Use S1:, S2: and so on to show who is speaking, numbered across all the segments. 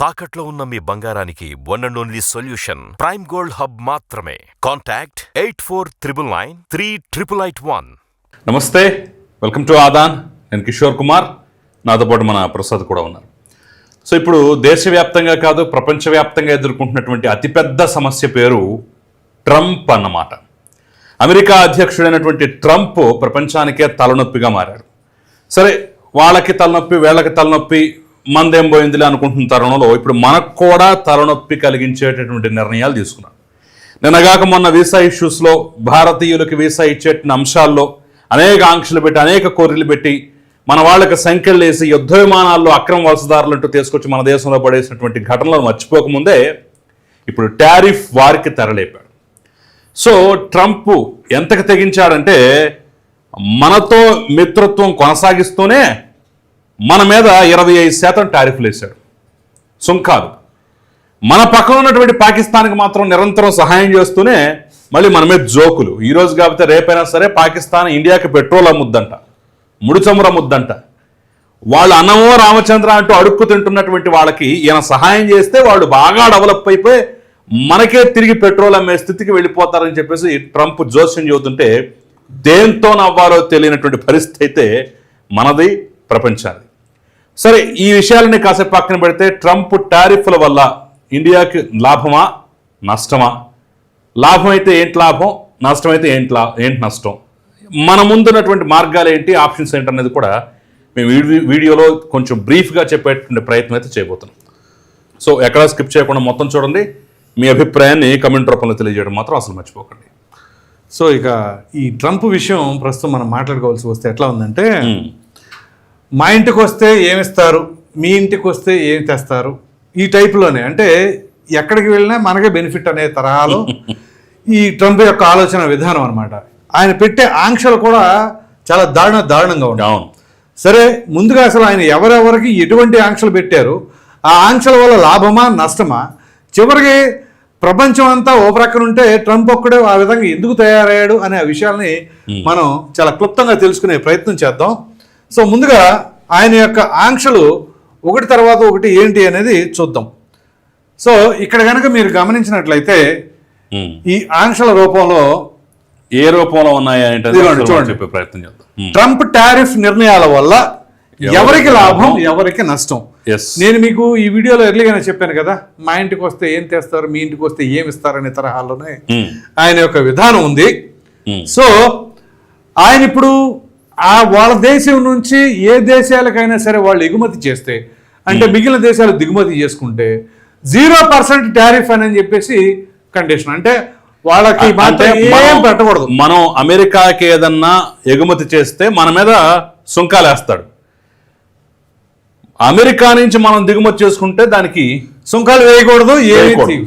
S1: తాకట్లో ఉన్న మీ బంగారానికి one and only solution prime gold hub మాత్రమే. Contact eight four triple nine three triple eight one
S2: నమస్తే వెల్కమ్ టు ఆదాన్ నేను కిషోర్ కుమార్. నాతో పాటు మన ప్రసాద్ కూడా ఉన్నారు. సో ఇప్పుడు దేశవ్యాప్తంగా కాదు ప్రపంచవ్యాప్తంగా ఎదుర్కొంటున్నటువంటి అతిపెద్ద సమస్య పేరు ట్రంప్ అన్నమాట. అమెరికా అధ్యక్షుడైనటువంటి ట్రంప్ ప్రపంచానికే తలనొప్పిగా మారాడు. సరే వాళ్ళకి తలనొప్పి వీళ్ళకి తలనొప్పి మందేం పోయిందిలే అనుకుంటున్న తరుణంలో ఇప్పుడు మనకు కూడా తలనొప్పి కలిగించేటటువంటి నిర్ణయాలు తీసుకున్నాను నిన్నగాక మొన్న వీసా ఇష్యూస్లో భారతీయులకు వీసా ఇచ్చేటువంటి అంశాల్లో అనేక ఆంక్షలు పెట్టి అనేక కోరికలు పెట్టి మన వాళ్ళకి సంఖ్యలు వేసి యుద్ధ విమానాల్లో అక్రమ వలసదారులు అంటూ తీసుకొచ్చి మన దేశంలో పడేసినటువంటి ఘటనలను మర్చిపోకముందే ఇప్పుడు టారిఫ్ వారికి తెరలేపాడు. సో ట్రంప్ ఎంతకు తెగించాడంటే మనతో మిత్రత్వం కొనసాగిస్తూనే మన మీద ఇరవై ఐదు శాతం టారిఫ్లు వేశాడు సుంకాలు. మన పక్కన ఉన్నటువంటి పాకిస్తాన్కి మాత్రం నిరంతరం సహాయం చేస్తూనే మళ్ళీ మన మీద జోకులు. ఈరోజు కాబట్టి కాకపోతే రేపైనా సరే పాకిస్తాన్ ఇండియాకి పెట్రోల్ అమ్ముద్దంట. ముడి చమురు అమ్ముద్దంట. వాళ్ళు అన్నమో రామచంద్ర అంటూ అడుక్కు తింటున్నటువంటి వాళ్ళకి ఈయన సహాయం చేస్తే వాళ్ళు బాగా డెవలప్ అయిపోయి మనకే తిరిగి పెట్రోల్ అమ్మే స్థితికి వెళ్ళిపోతారని చెప్పేసి ట్రంప్ జోస్యం చెబుతుంటే దేంతో నవ్వాలో తెలియనటువంటి పరిస్థితి అయితే మనది ప్రపంచానికి సరే ఈ విషయాలని కాసేపు పక్కన పెడితే ట్రంప్ టారిఫ్ల వల్ల ఇండియాకి లాభమా? నష్టమా? లాభం అయితే ఏంటి లాభం? నష్టం అయితే ఏంటి లా ఏంటి నష్టం? మన ముందున్నటువంటి మార్గాలు ఏంటి? ఆప్షన్స్ ఏంటి అనేది కూడా మేము వీడి- వీడియోలో కొంచెం బ్రీఫ్గా చెప్పేటువంటి ప్రయత్నం అయితే చేయబోతున్నాం. సో ఎక్కడా స్కిప్ చేయకుండా మొత్తం చూడండి. మీ అభిప్రాయాన్ని కమెంట్ రూపంలో తెలియజేయడం మాత్రం అసలు మర్చిపోకండి.
S3: సో ఇక ఈ ట్రంప్ విషయం ప్రస్తుతం మనం మాట్లాడుకోవాల్సి వస్తే ఎట్లా ఉందంటే మా ఇంటికి వస్తే ఏమిస్తారు? మీ ఇంటికి వస్తే ఏమి తెస్తారు? ఈ టైప్లోనే. అంటే ఎక్కడికి వెళ్ళినా మనకే బెనిఫిట్ అనే తరహాలో ఈ ట్రంప్ యొక్క ఆలోచన విధానం అనమాట ఆయన పెట్టే ఆంక్షలు కూడా చాలా దారుణ దారుణంగా ఉన్నాయి.
S2: అవును.
S3: సరే ముందుగా అసలు ఆయన ఎవరెవరికి ఎటువంటి ఆంక్షలు పెట్టారు? ఆ ఆంక్షల వల్ల లాభమా నష్టమా? చివరికి ప్రపంచం అంతా ఓ ప్రక్కన ఉంటే ట్రంప్ ఒక్కడే ఆ విధంగా ఎందుకు తయారయ్యాడు అనే ఆ విషయాల్ని మనం చాలా క్లుప్తంగా తెలుసుకునే ప్రయత్నం చేద్దాం. సో ముందుగా ఆయన యొక్క ఆంక్షలు ఒకటి తర్వాత ఒకటి ఏంటి అనేది చూద్దాం సో ఇక్కడ కనుక మీరు గమనించినట్లయితే. ఈ ఆంక్షల రూపంలో
S2: ఏ రూపంలో ఉన్నాయా
S3: చూడండి.
S2: చెప్పే ప్రయత్నం చేద్దాం.
S3: ట్రంప్ టారిఫ్ నిర్ణయాల వల్ల ఎవరికి లాభం ఎవరికి నష్టం. నేను మీకు ఈ వీడియోలో ఎర్లీగానే చెప్పాను కదా మా ఇంటికి వస్తే ఏం తెస్తారు మీ ఇంటికి వస్తే ఏం ఇస్తారనే తరహాలోనే. ఆయన యొక్క విధానం ఉంది. సో ఆయన ఇప్పుడు ఆ వాళ్ళ దేశం నుంచి ఏ దేశాలకైనా సరే వాళ్ళు ఎగుమతి చేస్తే అంటే మిగిలిన దేశాలు దిగుమతి చేసుకుంటే జీరో పర్సెంట్ టారిఫ్ అని చెప్పేసి కండిషన్ అంటే వాళ్ళకి ఏం పెట్టకూడదు.
S2: మనం అమెరికాకి ఏదన్నా ఎగుమతి చేస్తే మన మీద సుంకాలు వేస్తాడు అమెరికా నుంచి మనం దిగుమతి చేసుకుంటే దానికి
S3: సుంకాలు వేయకూడదు. తీయకూడదు.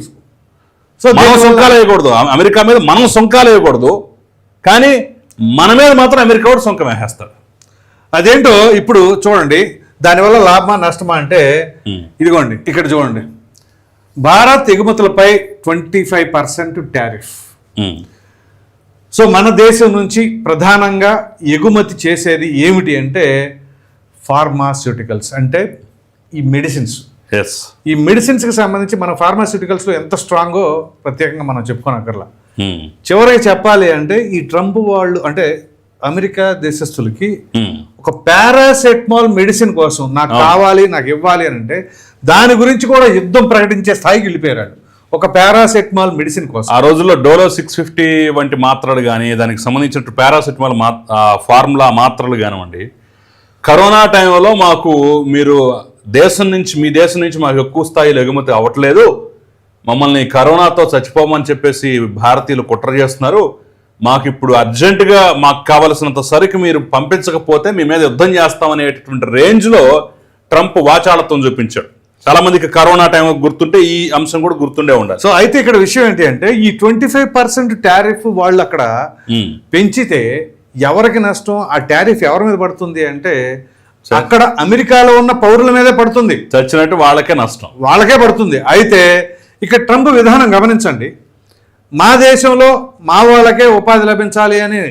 S3: సో
S2: మనం సుంకాలు వేయకూడదు. అమెరికా మీద మనం సుంకాలు వేయకూడదు. కానీ మన మీద మాత్రం అమెరికా కూడా సుంకం వేసేస్తాడు
S3: అదేంటో ఇప్పుడు చూడండి దానివల్ల లాభమా నష్టమా అంటే. ఇదిగోండి ఇక్కడ చూడండి Bharat ఎగుమతులపై twenty five percent tariff. So మన దేశం నుంచి ప్రధానంగా ఎగుమతి చేసేది ఏమిటి అంటే ఫార్మాస్యూటికల్స్ అంటే ఈ మెడిసిన్స్
S2: ఎస్
S3: ఈ మెడిసిన్స్కి సంబంధించి మన ఫార్మాస్యూటికల్స్లో ఎంత స్ట్రాంగో ప్రత్యేకంగా మనం చెప్పుకోనక్కర్లా. చివరికి చెప్పాలి అంటే ఈ ట్రంప్ వాళ్ళు అంటే అమెరికా దేశస్తులకి
S2: ఉమ్.
S3: ఒక పారాసెటమాల్ మెడిసిన్ కోసం నాకు కావాలి నాకు ఇవ్వాలి అని అంటే దాని గురించి కూడా యుద్ధం ప్రకటించే స్థాయికి వెళ్ళిపోయారు ఒక పారాసెటమాల్ మెడిసిన్ కోసం.
S2: ఆ రోజుల్లో డోలో సిక్స్ ఫిఫ్టీ వంటి మాత్రలు కానీ దానికి సంబంధించిన పారాసిటమాల్ మా ఫార్ములా మాత్రలు కానివ్వండి. కరోనా టైంలో మాకు మీరు దేశం నుంచి మీ దేశం నుంచి మాకు ఎక్కువ స్థాయిలో ఎగుమతి అవ్వట్లేదు. మమ్మల్ని కరోనాతో చచ్చిపోమని చెప్పేసి భారతీయులు కుట్ర చేస్తున్నారు. మాకు ఇప్పుడు అర్జెంటుగా మాకు కావలసినంత సరుకు మీరు పంపించకపోతే మీ మీద యుద్ధం చేస్తామనేటటువంటి రేంజ్లో ట్రంప్ వాచాళత్వం చూపించాడు. చాలా మందికి కరోనా టైం గుర్తుంటే ఈ అంశం కూడా గుర్తుండే ఉండాలి.
S3: సో అయితే ఇక్కడ విషయం ఏంటి అంటే ఈ ట్వంటీ ఫైవ్ పర్సెంట్ టారిఫ్ వాళ్ళు అక్కడ. పెంచితే ఎవరికి నష్టం? ఆ టారిఫ్ ఎవరి మీద పడుతుంది అంటే అక్కడ అమెరికాలో ఉన్న పౌరుల మీదే పడుతుంది.
S2: చచ్చినట్టు వాళ్ళకే నష్టం.
S3: వాళ్ళకే పడుతుంది. అయితే ఇక్కడ ట్రంప్ విధానం గమనించండి. మా దేశంలో మా వాళ్ళకే ఉపాధి లభించాలి అని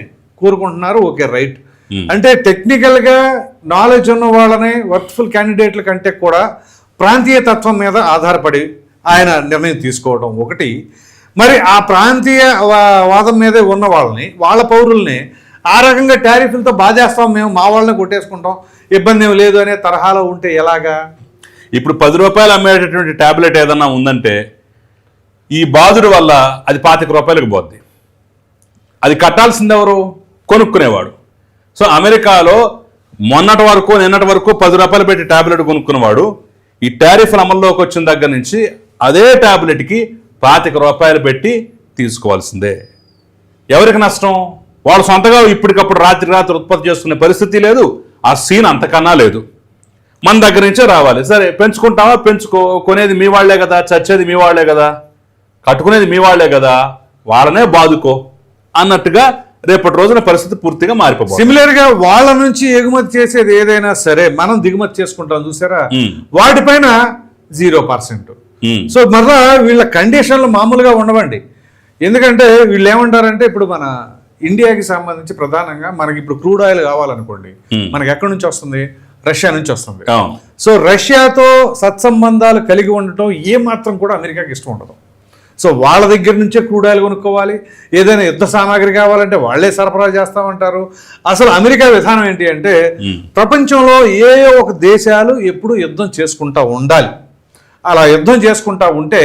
S3: కోరుకుంటున్నారు ఓకే రైట్. అంటే టెక్నికల్గా నాలెడ్జ్ ఉన్న వాళ్ళని వర్క్ఫుల్ క్యాండిడేట్ల కంటే కూడా ప్రాంతీయ తత్వం మీద ఆధారపడి ఆయన నిర్ణయం తీసుకోవడం ఒకటి. మరి ఆ ప్రాంతీయ వాదం మీదే ఉన్న వాళ్ళని వాళ్ళ పౌరుల్ని ఆ రకంగా టారిఫ్లతో బాధేస్తాం మేము మా వాళ్ళని కొట్టేసుకుంటాం ఇబ్బంది ఏం లేదు అనే తరహాలో ఉంటే ఎలాగా?
S2: ఇప్పుడు పది రూపాయలు అమ్మేటటువంటి టాబ్లెట్ ఏదన్నా ఉందంటే ఈ బాధుడు వల్ల అది పాతిక రూపాయలకు పోద్ది. అది కట్టాల్సింది ఎవరు కొనుక్కునేవాడు. సో అమెరికాలో మొన్నటి వరకు నిన్నటి వరకు పది రూపాయలు పెట్టి టాబ్లెట్ కొనుక్కునేవాడు ఈ టారిఫ్లు అమల్లోకి వచ్చిన దగ్గర నుంచి అదే టాబ్లెట్కి పాతిక రూపాయలు పెట్టి తీసుకోవాల్సిందే. ఎవరికి నష్టం? వాళ్ళు సొంతగా ఇప్పటికప్పుడు రాత్రి రాత్రి ఉత్పత్తి చేసుకునే పరిస్థితి లేదు. ఆ సీన్ అంతకన్నా లేదు. మన దగ్గర నుంచే రావాలి. సరే పెంచుకుంటావా? పెంచుకో. కొనేది మీ వాళ్ళే కదా చచ్చేది మీ వాళ్ళే కదా. కట్టుకునేది మీ వాళ్ళే కదా వాళ్ళనే బాదుకో అన్నట్టుగా రేపటి రోజున పరిస్థితి పూర్తిగా మారిపోతుంది
S3: సిమిలర్గా వాళ్ళ నుంచి ఎగుమతి చేసేది ఏదైనా సరే మనం దిగుమతి చేసుకుంటాం చూసారా. వాటిపైన జీరో పర్సెంట్. సో మరలా వీళ్ళ కండిషన్లు మామూలుగా ఉండవండి. ఎందుకంటే వీళ్ళు ఏమంటారంటే ఇప్పుడు మన ఇండియాకి సంబంధించి ప్రధానంగా మనకి ఇప్పుడు క్రూడ్ ఆయిల్ కావాలనుకోండి. మనకి ఎక్కడి నుంచి వస్తుంది? రష్యా నుంచి వస్తుంది. సో రష్యాతో సత్సంబంధాలు కలిగి ఉండటం ఏ మాత్రం కూడా అమెరికాకి ఇష్టం ఉండదు. సో వాళ్ళ దగ్గర నుంచే క్రూడ్ ఆయిల్ కొనుక్కోవాలి. ఏదైనా యుద్ధ సామాగ్రి కావాలంటే వాళ్ళే సరఫరా చేస్తామంటారు. అసలు అమెరికా విధానం ఏంటి అంటే ప్రపంచంలో ఏ ఒక దేశాలు ఎప్పుడు యుద్ధం చేసుకుంటా ఉండాలి. అలా యుద్ధం చేసుకుంటా ఉంటే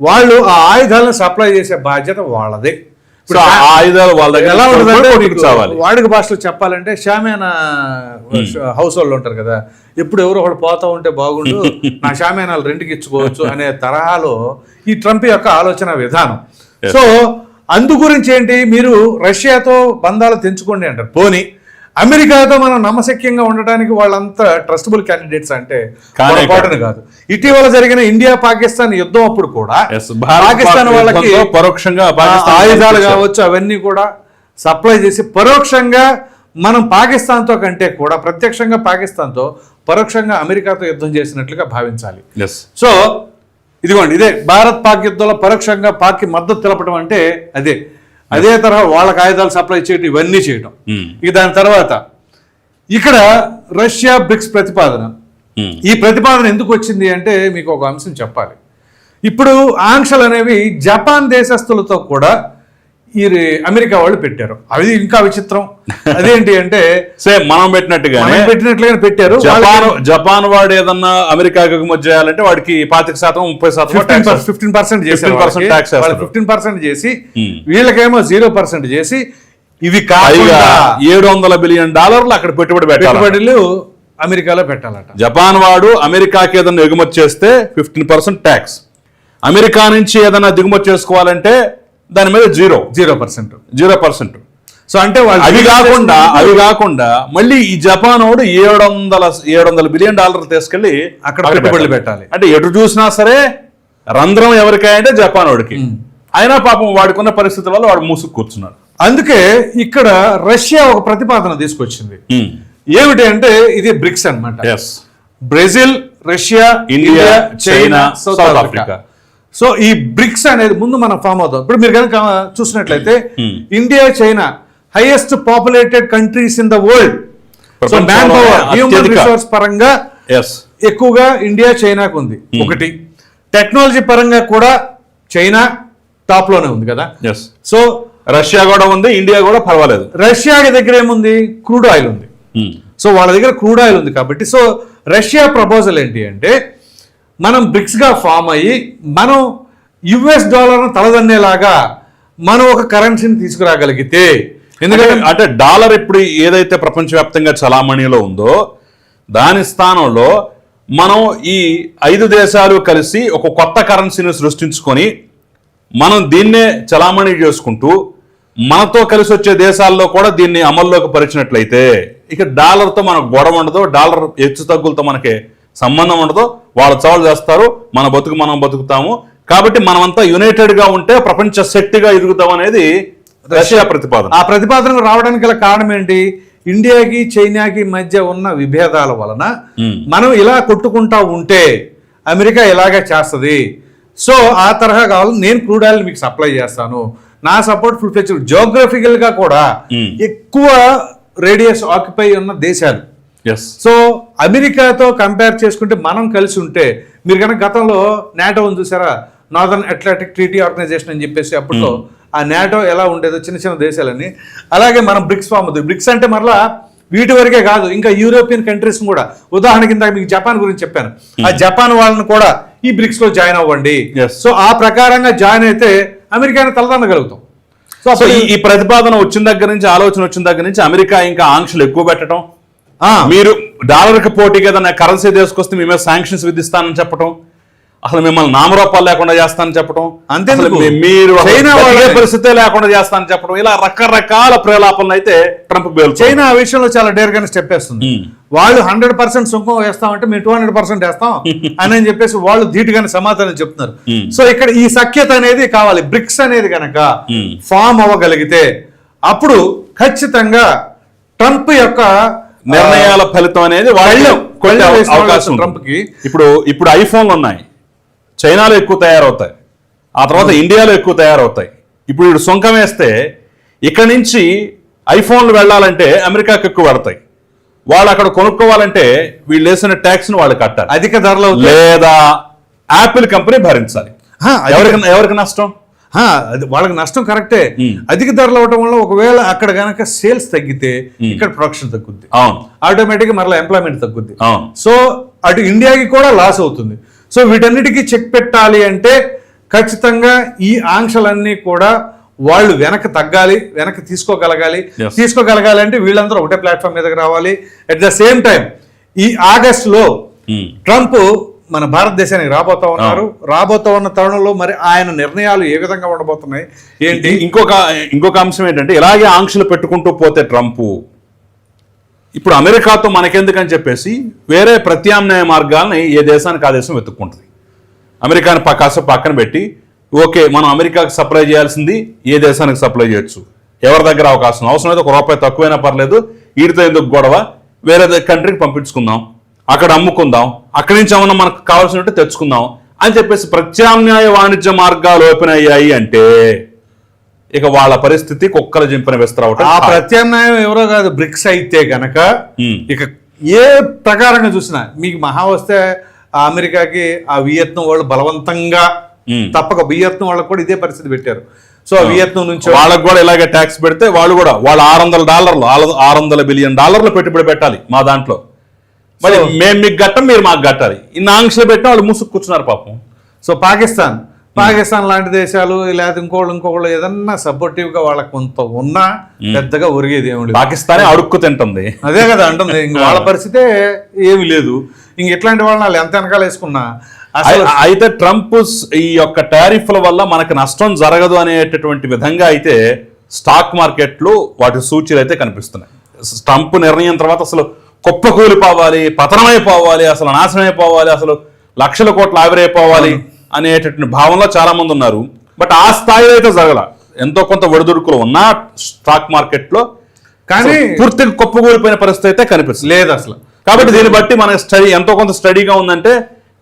S3: వాళ్ళు ఆ ఆయుధాలను సప్లై చేసే బాధ్యత వాళ్ళదే.
S2: ఆ ఆయుధాలు వాళ్ళ దగ్గర
S3: ఎలా వాడుక భాషలో చెప్పాలంటే షామేనా హౌస్ వాళ్ళు ఉంటారు కదా ఎప్పుడు ఎవరో ఒకడు పోతా ఉంటే బాగుండు నా షామేనాలు రెండుకి ఇచ్చుకోవచ్చు అనే తరహాలో ఈ ట్రంప్ యొక్క ఆలోచన విధానం. సో అందు గురించి ఏంటి? మీరు రష్యాతో బంధాలు తెంచుకోండి అంటారు. పోని అమెరికాతో మనం నమ్మశక్యంగా ఉండడానికి వాళ్ళంతా ట్రస్టబుల్ క్యాండిడేట్స్ అంటే పొరపాటున కాదు. ఇటీవల జరిగిన ఇండియా పాకిస్తాన్ యుద్ధం అప్పుడు కూడా పాకిస్తాన్
S2: పాక్
S3: వాళ్ళకి
S2: పరోక్షంగా
S3: ఆయుధాలు. కావచ్చు అవన్నీ కూడా సప్లై చేసి పరోక్షంగా మనం పాకిస్తాన్తో కంటే కూడా ప్రత్యక్షంగా పాకిస్తాన్తో పరోక్షంగా అమెరికాతో యుద్ధం చేసినట్లుగా భావించాలి. సో ఇదిగోండి ఇదే భారత్ పాక్ యుద్ధంలో పరోక్షంగా పాక్కి మద్దతు తెలపడం అంటే అదే. అదే తరహా వాళ్ళకి ఆయుధాలు సప్లై చేయటం ఇవన్నీ చేయటం. ఇక దాని తర్వాత ఇక్కడ రష్యా బ్రిక్స్ ప్రతిపాదన. ఈ ప్రతిపాదన ఎందుకు వచ్చింది అంటే మీకు ఒక అంశం చెప్పాలి. ఇప్పుడు ఆంక్షలు అనేవి జపాన్ దేశస్తులతో కూడా ఈ అమెరికా వాళ్ళు పెట్టారు. అది ఇంకా విచిత్రం. అదేంటి అంటే
S2: సేమ్ మనం పెట్టినట్టుగానే
S3: మనం పెట్టినట్లుగానే పెట్టారు.
S2: జపాన్ జపాన్ వాడు ఏదన్నా అమెరికాకి ఎగుమతి చేయాలంటే వాడికి పాతిక శాతం ముప్పై శాతం
S3: ఫిఫ్టీన్ పర్సెంట్ చేసి
S2: 15% tax వేస్తారు.
S3: ఫిఫ్టీన్ పర్సెంట్ చేసి. వీళ్ళకేమో జీరో పర్సెంట్ చేసి ఇవి కాకుండా
S2: ఏడు వందల బిలియన్ డాలర్లు అక్కడ పెట్టుబడి
S3: పెట్టుబడులు అమెరికాలో పెట్టాలట.
S2: జపాన్ వాడు అమెరికాకి ఏదైనా ఎగుమతి చేస్తే ఫిఫ్టీన్ పర్సెంట్ ట్యాక్స్ అమెరికా నుంచి ఏదైనా దిగుమతి చేసుకోవాలంటే దాని మీద zero.
S3: Zero percent.
S2: Zero percent.
S3: So అంటే వాళ్ళు
S2: అవి కాకుండా అవి కాకుండా మళ్ళీ ఈ జపాన్ వాడు ఏడు వందల ఏడు వందల బిలియన్ డాలర్లు తీసుకెళ్ళి
S3: అక్కడ పెట్టుబడులు పెట్టాలి.
S2: అంటే ఎటు చూసినా సరే రంధ్రం ఎవరికాయంటే జపాన్ వాడికి అయినా పాపం వాడుకున్న పరిస్థితుల వల్ల వాడు మూసుకు కూర్చున్నాడు.
S3: అందుకే ఇక్కడ రష్యా ఒక ప్రతిపాదన తీసుకొచ్చింది. ఏమిటి అంటే ఇది బ్రిక్స్ అన్నమాట.
S2: Yes
S3: Brazil Russia
S2: India,
S3: China South Africa. So ఈ బ్రిక్స్ అనేది ముందు మనం ఫామ్ అవుతాం ఇప్పుడు మీరు కనుక చూసినట్లయితే
S2: Hmm.
S3: India China highest populated countries in the world. So manpower human. Resource పరంగా ఎక్కువగా ఇండియా చైనాకు ఉంది. ఒకటి. టెక్నాలజీ పరంగా కూడా చైనా టాప్లోనే ఉంది కదా. సో
S2: రష్యా కూడా ఉంది ఇండియా కూడా పర్వాలేదు.
S3: రష్యా దగ్గర ఏముంది? క్రూడ్ ఆయిల్ ఉంది. సో వాళ్ళ దగ్గర క్రూడ్ ఆయిల్ ఉంది కాబట్టి. సో రష్యా ప్రపోజల్ ఏంటి అంటే మనం బ్రిక్స్గా ఫామ్ అయ్యి మనం యుఎస్ డాలర్ను తలదన్నేలాగా మనం ఒక కరెన్సీని తీసుకురాగలిగితే ఎందుకంటే
S2: ఎందుకంటే అంటే డాలర్ ఇప్పుడు ఏదైతే ప్రపంచవ్యాప్తంగా చలామణిలో ఉందో దాని స్థానంలో మనం ఈ ఐదు దేశాలు కలిసి ఒక కొత్త కరెన్సీని సృష్టించుకొని మనం దీన్నే చలామణి చేసుకుంటూ మనతో కలిసి వచ్చే దేశాల్లో కూడా దీన్ని అమల్లోకి పరిచినట్లయితే ఇక డాలర్తో మనకు గొడవ ఉండదు డాలర్ హెచ్చు తగ్గులతో మనకి సంబంధం ఉండదు. వాళ్ళు చాలు చేస్తారు మన బతుకు మనం బతుకుతాము. కాబట్టి మనమంతా యునైటెడ్గా ఉంటే ప్రపంచ శక్తిగా ఎదుగుతాం అనేది రష్యా ప్రతిపాదన.
S3: ఆ ప్రతిపాదనకు రావడానికి గల కారణం ఏంటి? ఇండియాకి చైనాకి మధ్య ఉన్న విభేదాల వలన మనం ఇలా కొట్టుకుంటా ఉంటే అమెరికా ఇలాగే చేస్తుంది. సో ఆ తరహా కావాలి నేను క్రూడ్ ఆయిల్ మీకు సప్లై చేస్తాను. నా సపోర్ట్ ఫుల్ ఫ్లెక్సిబుల్. జోగ్రఫికల్గా కూడా. ఎక్కువ రేడియస్ ఆక్యుపై ఉన్న దేశాలు. సో అమెరికాతో కంపేర్ చేసుకుంటే మనం కలిసి ఉంటే మీరు కనుక గతంలో నాటో ఉంది చూసారా? నార్దర్న్ అట్లాంటిక్ ట్రీటీ ఆర్గనైజేషన్ అని చెప్పేసి అప్పట్లో ఆ నాటో ఎలా ఉండేదో చిన్న చిన్న దేశాలన్నీ. అలాగే మనం బ్రిక్స్ ఫామ్ అవుతుంది బ్రిక్స్ అంటే మరలా వీటి వరకే కాదు ఇంకా యూరోపియన్ కంట్రీస్ కూడా. ఉదాహరణ కింద మీకు జపాన్ గురించి చెప్పాను. ఆ జపాన్ వాళ్ళని కూడా ఈ బ్రిక్స్లో జాయిన్ అవ్వండి. సో ఆ ప్రకారంగా జాయిన్ అయితే అమెరికాని తలదన్నగలుగుతాం సో అప్పుడు
S2: ఈ- ప్రతిపాదన వచ్చిన దగ్గర నుంచి ఆలోచన వచ్చిన దగ్గర నుంచి అమెరికా ఇంకా ఆంక్షలు ఎక్కువ పెట్టడం?
S3: ఆ,
S2: మీరు డాలర్కి పోటీకి ఏదైనా కరెన్సీ తీసుకొస్తే మీ మీద శాంక్షన్స్ విధిస్తానని చెప్పడం అసలు మిమ్మల్ని నామరూపాలు లేకుండా చేస్తానని చెప్పడం మీ- మీరు పరిస్థితే లేకుండా చేస్తానని చెప్పడం ఇలా రకరకాల ప్రేలాపనలు అయితే ట్రంప్ పేల్చారు
S3: చైనా ఆ విషయంలో చాలా డేర్ గానే స్టెప్ వేస్తుంది వాళ్ళు హండ్రెడ్ పర్సెంట్ సుంకం వేస్తామంటే మేము టూ హండ్రెడ్ పర్సెంట్ వేస్తాం అని అని చెప్పేసి వాళ్ళు ధీటుగానే సమాధానం చెప్తున్నారు. సో ఇక్కడ ఈ సఖ్యత అనేది కావాలి. బ్రిక్స్ అనేది కనుక ఫామ్ అవ్వగలిగితే అప్పుడు ఖచ్చితంగా ట్రంప్ యొక్క
S2: నిర్ణయాల ఫలితం అనేది అవకాశం ఉంటుంది.
S3: ట్రంప్కి.
S2: ఇప్పుడు ఇప్పుడు ఐఫోన్లు ఉన్నాయి. చైనాలో ఎక్కువ తయారవుతాయి. ఆ తర్వాత ఇండియాలో ఎక్కువ తయారవుతాయి. ఇప్పుడు వీడు సొంకం వేస్తే ఇక్కడ నుంచి ఐఫోన్లు వెళ్ళాలంటే అమెరికాకి ఎక్కువ పడతాయి. వాళ్ళు అక్కడ కొనుక్కోవాలంటే వీళ్ళు వేసిన ట్యాక్స్ని వాళ్ళు కట్టాలి.
S3: అధిక ధరలు.
S2: లేదా యాపిల్ కంపెనీ భరించాలి. ఎవరికి ఎవరికి నష్టం?
S3: వాళ్ళకి నష్టం కరెక్టే. అధిక ధరలు అవటం వల్ల ఒకవేళ అక్కడ గనక సేల్స్ తగ్గితే ఇక్కడ ప్రొడక్షన్ తగ్గుద్ది.
S2: అవును.
S3: ఆటోమేటిక్గా మరలా ఎంప్లాయ్మెంట్ తగ్గుద్ది.
S2: అవును.
S3: సో అటు ఇండియాకి కూడా లాస్ అవుతుంది. సో వీటన్నిటికీ చెక్ పెట్టాలి అంటే ఖచ్చితంగా ఈ ఆంక్షలన్నీ కూడా వాళ్ళు వెనక తగ్గాలి వెనక తీసుకోగలగాలి. తీసుకోగలగాలి అంటే వీళ్ళందరూ ఒకటే ప్లాట్ఫామ్ మీదకి రావాలి. అట్ ద సేమ్ టైం ఈ ఆగస్ట్లో
S2: Hmm.
S3: ట్రంప్ మన భారతదేశానికి రాబోతా ఉన్నారు. రాబోతా ఉన్న తరుణంలో మరి ఆయన నిర్ణయాలు ఏ విధంగా ఉండబోతున్నాయి? ఏంటి?
S2: ఇంకొక ఇంకొక అంశం ఏంటంటే ఇలాగే ఆంక్షలు పెట్టుకుంటూ పోతే ట్రంప్ ఇప్పుడు అమెరికాతో మనకెందుకని చెప్పేసి వేరే ప్రత్యామ్నాయ మార్గాల్ని ఏ దేశానికి ఆ దేశం వెతుక్కుంటుంది. అమెరికాని ప- కాసేపు పక్కన పెట్టి ఓకే మనం అమెరికాకి సప్లై చేయాల్సింది ఏ దేశానికి సప్లై చేయొచ్చు? ఎవరి దగ్గర అవకాశం? అవసరం అయితే ఒక రూపాయి తక్కువైనా పర్లేదు వీటితో ఎందుకు గొడవ? వేరే కంట్రీకి పంపించుకుందాం. అక్కడ అమ్ముకుందాం అక్కడి నుంచి ఏమన్నా మనకు కావాల్సినట్టు తెచ్చుకుందాం అని చెప్పేసి ప్రత్యామ్నాయ వాణిజ్య మార్గాలు ఓపెన్ అయ్యాయి అంటే ఇక వాళ్ళ పరిస్థితి కుక్కల జింపిన విస్తరవటం
S3: ఆ. ప్రత్యామ్నాయం ఎవరో కాదు బ్రిక్స్ అయితే గనక. ఇక ఏ ప్రకారంగా చూసినా మీకు మహా వస్తే అమెరికాకి ఆ వియత్నం వాళ్ళు బలవంతంగా. తప్పక వియత్నం వాళ్ళకి కూడా ఇదే పరిస్థితి పెట్టారు సో వియత్నం నుంచి
S2: వాళ్ళకు కూడా ఇలాగే ట్యాక్స్ పెడితే వాళ్ళు కూడా వాళ్ళు ఆరు వందల డాలర్లు ఆరు వందల బిలియన్ డాలర్లు పెట్టుబడి పెట్టాలి మా దాంట్లో మరి మేము మీకు గట్టం మీరు మాకు కట్టాలి ఇన్ని ఆంక్షలు పెట్టినా వాళ్ళు ముసుగు కూర్చున్నారు పాపం.
S3: సో పాకిస్తాన్. పాకిస్తాన్ లాంటి దేశాలు లేదా ఇంకోళ్ళు ఇంకోళ్ళు ఏదన్నా సపోర్టివ్గా వాళ్ళకి కొంత ఉన్నా పెద్దగా ఒరిగేది ఏమి
S2: పాకిస్తానే అడుక్కు తింటుంది.
S3: అదే కదా అంటుంది. ఇంక వాళ్ళ పరిస్థితే ఏమి లేదు. ఇంక ఇట్లాంటి వాళ్ళని వాళ్ళు ఎంత వెనకాల వేసుకున్నా
S2: అయితే ట్రంప్ ఈ యొక్క టారిఫ్ల వల్ల మనకు నష్టం జరగదు అనేటటువంటి విధంగా అయితే స్టాక్ మార్కెట్లు వాటి సూచీలు అయితే కనిపిస్తున్నాయి. ట్రంప్ నిర్ణయం తర్వాత అసలు కుప్పకూలిపోవాలి పతనమైపోవాలి అసలు నాశనమైపోవాలి అసలు లక్షల కోట్లు ఆవిరైపోవాలి అనేటటువంటి భావనలో చాలా మంది ఉన్నారు. బట్ ఆ స్థాయిలో అయితే జరగల. ఎంతో కొంత ఒడిదుడుకులు ఉన్నా స్టాక్ మార్కెట్లో.
S3: కానీ
S2: పూర్తిగా కుప్పకూలిపోయిన పరిస్థితి అయితే కనిపిస్తుంది.
S3: లేదు అసలు.
S2: కాబట్టి దీన్ని బట్టి మనకి స్టడీ ఎంతో కొంత స్టడీగా ఉందంటే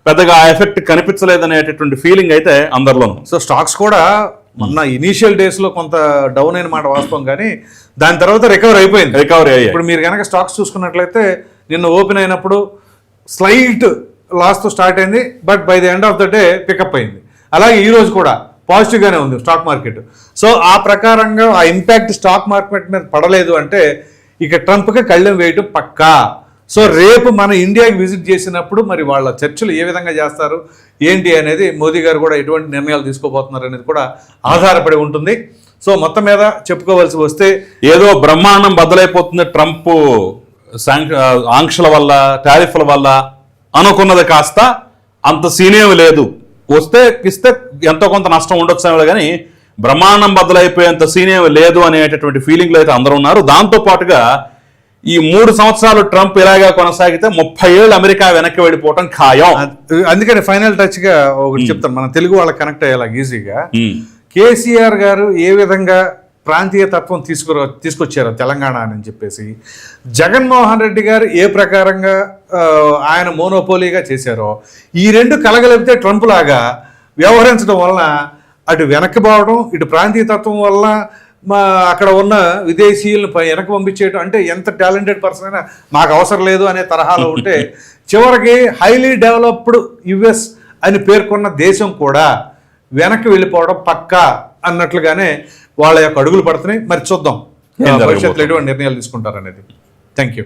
S2: పెద్దగా ఆ ఎఫెక్ట్ కనిపించలేదు అనేటటువంటి ఫీలింగ్ అయితే అందరిలోనూ
S3: సో స్టాక్స్ కూడా మొన్న ఇనీషియల్ డేస్లో కొంత డౌన్ అయిన మాట వాస్తవం కానీ దాని తర్వాత రికవర్ అయిపోయింది.
S2: రికవరీ అయ్యాయి.
S3: ఇప్పుడు మీరు కనుక స్టాక్స్ చూసుకున్నట్లయితే నిన్న ఓపెన్ అయినప్పుడు స్లైట్ లాస్తో స్టార్ట్ అయింది but by the end of the day pickup అయింది. అలాగే ఈ రోజు కూడా పాజిటివ్ గానే ఉంది స్టాక్ మార్కెట్ సో ఆ ప్రకారంగా ఆ ఇంపాక్ట్ స్టాక్ మార్కెట్ మీద పడలేదు అంటే ఇక ట్రంప్కి కళ్ళెం వేయటం పక్కా. సో రేపు మన ఇండియాకి విజిట్ చేసినప్పుడు మరి వాళ్ళ చర్చలు ఏ విధంగా చేస్తారు ఏంటి అనేది మోదీ గారు కూడా ఎటువంటి నిర్ణయాలు తీసుకోబోతున్నారు అనేది కూడా ఆధారపడి ఉంటుంది. సో మొత్తం మీద చెప్పుకోవాల్సి వస్తే
S2: ఏదో బ్రహ్మాండం బద్దలైపోతుంది ట్రంప్ ఆంక్షల వల్ల టారిఫ్ల వల్ల అనుకున్నది కాస్త అంత సీనియం లేదు. వస్తే ఇస్తే ఎంతో కొంత నష్టం ఉండొచ్చు కానీ బ్రహ్మాండం బద్దలైపోయేంత సీనియం లేదు అనేటటువంటి ఫీలింగ్లో అయితే అందరూ ఉన్నారు. దాంతో పాటుగా ఈ మూడు సంవత్సరాలు ట్రంప్ ఇలాగా కొనసాగితే ముప్పై ఏళ్ళు అమెరికా వెనక్కి వెళ్ళిపోవటం ఖాయం.
S3: అద్- అందుకని ఫైనల్ టచ్గా ఒకటి చెప్తాను. మన తెలుగు వాళ్ళకి కనెక్ట్ అయ్యేలా ఈజీగా. కేసీఆర్ గారు ఏ విధంగా ప్రాంతీయ తత్వం తీసుకురా తీసుకొచ్చారో తెలంగాణ అని చెప్పేసి జగన్మోహన్ రెడ్డి గారు ఏ ప్రకారంగా ఆయన మోనోపోలీగా చేశారో ఈ రెండు కలగలిపితే ట్రంప్ లాగా వ్యవహరించడం వలన అటు వెనక్కి పోవడం ఇటు ప్రాంతీయ తత్వం వల్ల మా అక్కడ ఉన్న విదేశీయులను పై వెనక్కి పంపించేయడం అంటే ఎంత టాలెంటెడ్ పర్సన్ అయినా మాకు అవసరం లేదు అనే తరహాలో ఉంటే చివరికి హైలీ డెవలప్డ్ యుఎస్ అని పేర్కొన్న దేశం కూడా వెనక్కి వెళ్ళిపోవడం పక్కా అన్నట్లుగానే వాళ్ళ యొక్క అడుగులు పడుతున్నాయి. మరి చూద్దాం? భవిష్యత్తులో ఎటువంటి నిర్ణయాలు తీసుకుంటారనేది. Thank you.